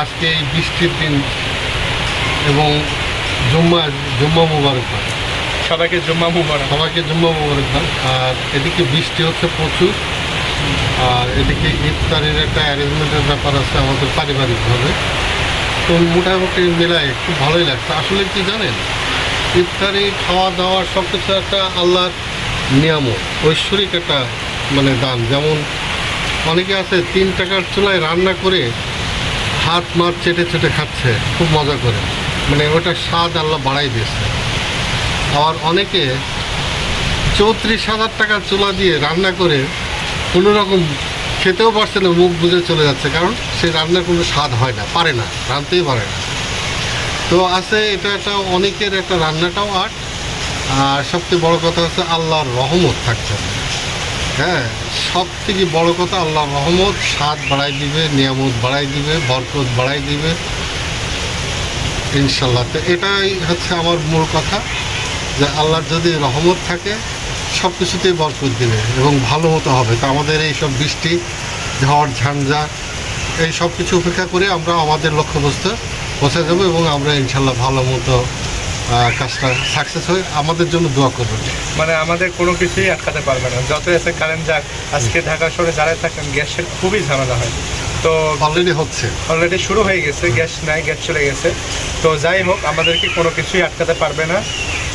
আজকে এই বৃষ্টির দিন এবং জুম্মা জুম্মা মুবারক। সবাইকে জুম্মা মুবারক। সবাইকে জুম্মা মুবারক। আর এদিকে বৃষ্টি হচ্ছে প্রচুর। আর এদিকে ইফতারের একটা অ্যারেঞ্জমেন্টের ব্যাপার আছে আমাদের পারিবারিকভাবে। তো মোটামুটি মেলায় খুব ভালোই লাগছে। আসলে কি জানেন? ইফতারি খাওয়া দাওয়া সব কিছু একটা আল্লাহর নিয়ামত ঐশ্বরিক একটা মানে দান। যেমন অনেকে আছে তিন টাকার চুলায় রান্না করে হাত মাছ চেটে চেটে খাচ্ছে, খুব মজা করে। মানে ওটা স্বাদ আল্লাহ বাড়াই দিয়েছে। আবার অনেকে চৌত্রিশ হাজার টাকার চুলা দিয়ে রান্না করে কোনো রকম খেতেও পারছে না, মুখ বুঝে চলে যাচ্ছে। কারণ সেই রান্নার কোনো স্বাদ হয় না, পারে না, রাঁধতেই পারে না। তো আছে, এটা একটা অনেকের একটা রান্নাটাও আর্ট। আর সবচেয়ে বড় কথা হচ্ছে আল্লাহর রহমত থাকছে হ্যাঁ সব থেকে বড় কথা আল্লাহ রহমত, স্বাদ বাড়াই দিবে, নিয়ামত বাড়াই দিবে, বরকত বাড়াই দিবে। ইনশাল্লাহ তো এটাই হচ্ছে আমার মূল কথা, যে আল্লাহর যদি রহমত থাকে সব কিছুতেই বরকত দিবে এবং ভালো মতো হবে। তো আমাদের এই সব বৃষ্টি, ঝড়, ঝঞ্ঝা, এই সব কিছু উপেক্ষা করে আমরা আমাদের লক্ষ্যবস্তু পৌঁছে যাব এবং আমরা ইনশাল্লাহ ভালো মতো কাজটা সাকসেস হয়ে আমাদের জন্য দোয়া করবেন। মানে আমাদের কোনো কিছুই আটকাতে পারবে না। যত এসে কারেন্ট যাক আজকে ঢাকা শহরে যারা থাকেন গ্যাসের খুবই ঝামেলা হয়। তো অলরেডি হচ্ছে। অলরেডি শুরু হয়ে গেছে গ্যাস নাই গ্যাস চলে গেছে। তো যাই হোক আমাদেরকে কোনো কিছুই আটকাতে পারবে না।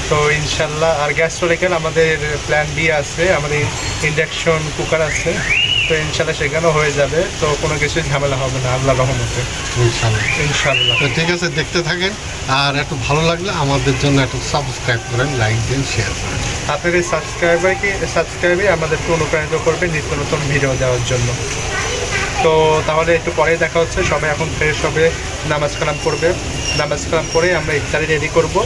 তো ইনশাল্লাহ আর গ্যাস চলে গেলে আমাদের প্ল্যান বি আছে আমাদের ইন্ডাকশন কুকার আছে। তো ইনশাল্লাহ সেখানেও হয়ে যাবে তো কোনো কিছুই ঝামেলা হবে না আল্লাহ রহমতে। ইনশাল্লাহ। ইনশাল্লাহ। তো ঠিক আছে দেখতে থাকেন। আর একটু ভালো লাগলে আমাদের জন্য একটু সাবস্ক্রাইব করেন লাইক দিন শেয়ার করেন। আপনার এই সাবস্ক্রাইবারকে সাবস্ক্রাইবে আমাদেরকে অনুপ্রাণিত করবে নিত্য নতুন ভিডিও দেওয়ার জন্য। তো তাহলে একটু পরে দেখা হচ্ছে সবাই এখন ফ্রেশ হবে নামাজ কালাম করবে নামাজ কালাম করে আমরা ইফতারি রেডি করব।